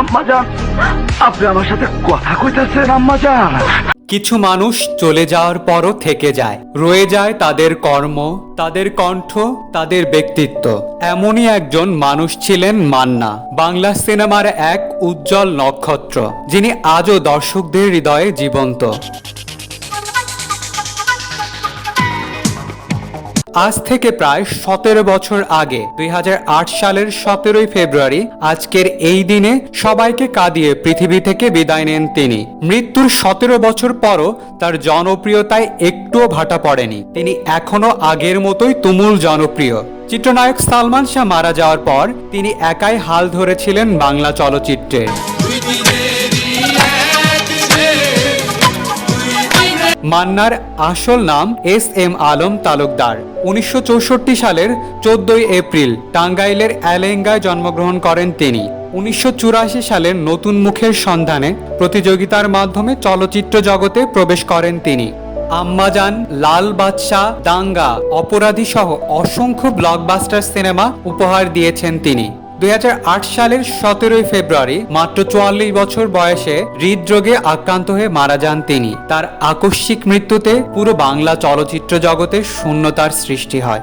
আম্মা যান আপনি আমার সাথে কথা কইতেছেন আম্মাজান কিছু মানুষ চলে যাওয়ার পরও থেকে যায়। রয়ে যায় তাদের কর্ম, তাদের কণ্ঠ, তাদের ব্যক্তিত্ব। এমনই একজন মানুষ ছিলেন মান্না। বাংলা সিনেমার এক উজ্জ্বল নক্ষত্র, যিনি আজও দর্শকদের হৃদয়ে জীবন্ত। আজ থেকে প্রায় সতেরো বছর আগে, দুই হাজার আট সালের সতেরোই ফেব্রুয়ারি, আজকের এই দিনে সবাইকে কাঁদিয়ে পৃথিবী থেকে বিদায় নেন তিনি। মৃত্যুর সতেরো বছর পরও তার জনপ্রিয়তায় একটুও ভাটা পড়েনি। তিনি এখনও আগের মতোই তুমুল জনপ্রিয়। চিত্রনায়ক সালমান শাহ মারা যাওয়ার পর তিনি একাই হাল ধরেছিলেন বাংলা চলচ্চিত্রে। মান্নার আসল নাম এস এম আলম তালুকদার। উনিশশো চৌষট্টি সালের চোদ্দই এপ্রিল টাঙ্গাইলের অ্যালেঙ্গায় জন্মগ্রহণ করেন তিনি। উনিশশো চুরাশি সালের নতুন মুখের সন্ধানে প্রতিযোগিতার মাধ্যমে চলচ্চিত্র জগতে প্রবেশ করেন তিনি। আম্মাজান, লাল বাদশাহ, দাঙ্গা অপরাধী সহ অসংখ্য ব্লকবাস্টার সিনেমা উপহার দিয়েছেন তিনি। দুই হাজার আট সালের সতেরোই ফেব্রুয়ারি, মাত্র চুয়াল্লিশ বছর বয়সে হৃদরোগে আক্রান্ত হয়ে মারা যান তিনি। তার আকস্মিক মৃত্যুতে পুরো বাংলা চলচ্চিত্র জগতে শূন্যতার সৃষ্টি হয়।